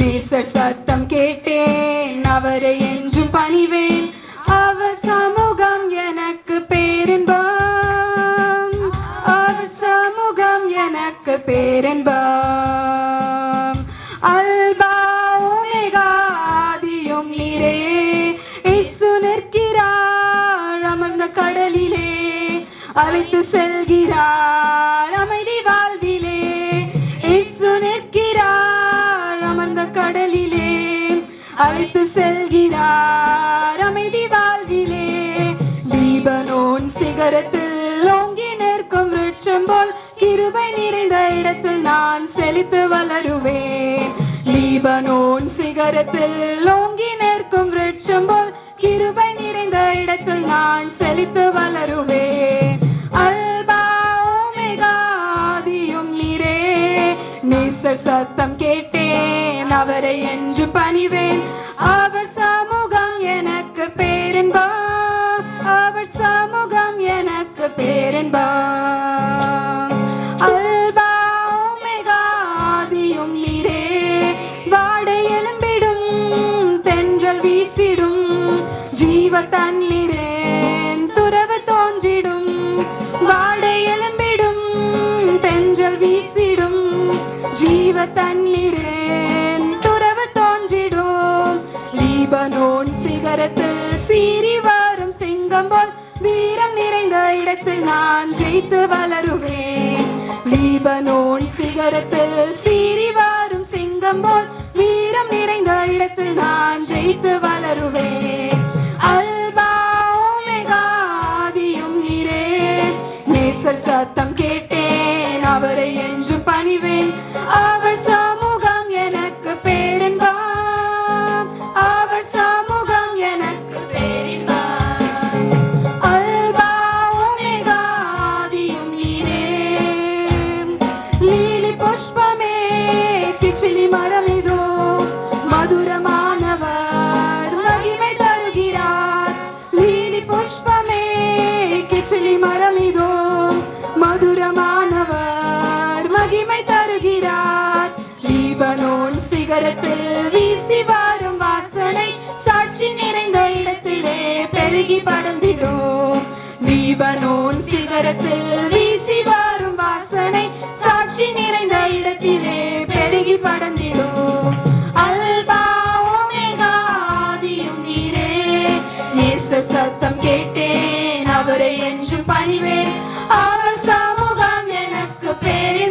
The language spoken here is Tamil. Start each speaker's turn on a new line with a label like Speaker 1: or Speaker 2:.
Speaker 1: நேசர் சத்தம் கேட்டேன் அவரை என்றும் பணிவேன். அவர் சமூகம் எனக்கு பேரின்பம். அவர் சமூகம் எனக்கு பேரின்பம். அல்பா ஒமேகா நீரே. இசு நிற்கிறார் அமர்ந்த கடலிலே. அழைத்து செல்கிறார். அழைத்து செல்கிறார் அமைதி வாழ்விலே. லீபனோன் சிகரத்தில் ஓங்கி நிற்கும் விருட்சம் போல் கிருபை நிறைந்த இடத்தில் நான் செழித்து வளருவேன். லீபனோன் சிகரத்தில் ஓங்கி நிற்கும் விருட்சம் போல் கிருபை நிறைந்த இடத்தில் நான் செழித்து வளருவேன். அல்பா ஓமெகா ஆதியும் நீரே. நேசர் சத்தம் கேட்டேன். நான் அவரை என்று பணிவேன். அவர் சமூகம் எனக்கு பேரின்பம் அவர் சமூகம் எனக்கு பேரின்பம் அல்பா நீரே. வாடை எழும்பிடும் தென்றல் வீசிடும். ஜீவ தண்ணீரேன் துறவு தோன்றிடும். வாடை எலும்பிடும் தென்றல் வீசிடும். ஜீவ தண்ணீரே. லீபனோன் சிகரத்தில் சீறி வரும் சிங்கம் போல் வீரம் நிறைந்த இடத்தில் நான் ஜெயித்து வளருவேன். லீபனோன் சிகரத்தில் சீறி வரும் சிங்கம் போல் வீரம் நிறைந்த இடத்தில் நான் ஜெயித்து வளருவேன். அல்பா ஒமேகா ஆதியும் நீரே. நேசர் சத்தம் கேட்டேன் அவரை என்று பணிவேன். அவர் சமூக கிச்சிலி மரம் இதோ மதுரமானவர் மகிமை தருகிறார். லீலி புஷ்பமே கிச்சிலி மரம் இதோ மதுரமானவர் மகிமை தருகிறார். லீபனோன் சிகரத்தில் வீசி வரும் வாசனை சாட்சி நிறைந்த இடத்திலே பெருகி படர்ந்திடும். லீபனோன் சிகரத்தில் சத்தம் கேட்டேன் அவரை என்றும் பணிவேன். அவர் சமூகம் எனக்கு பேரில்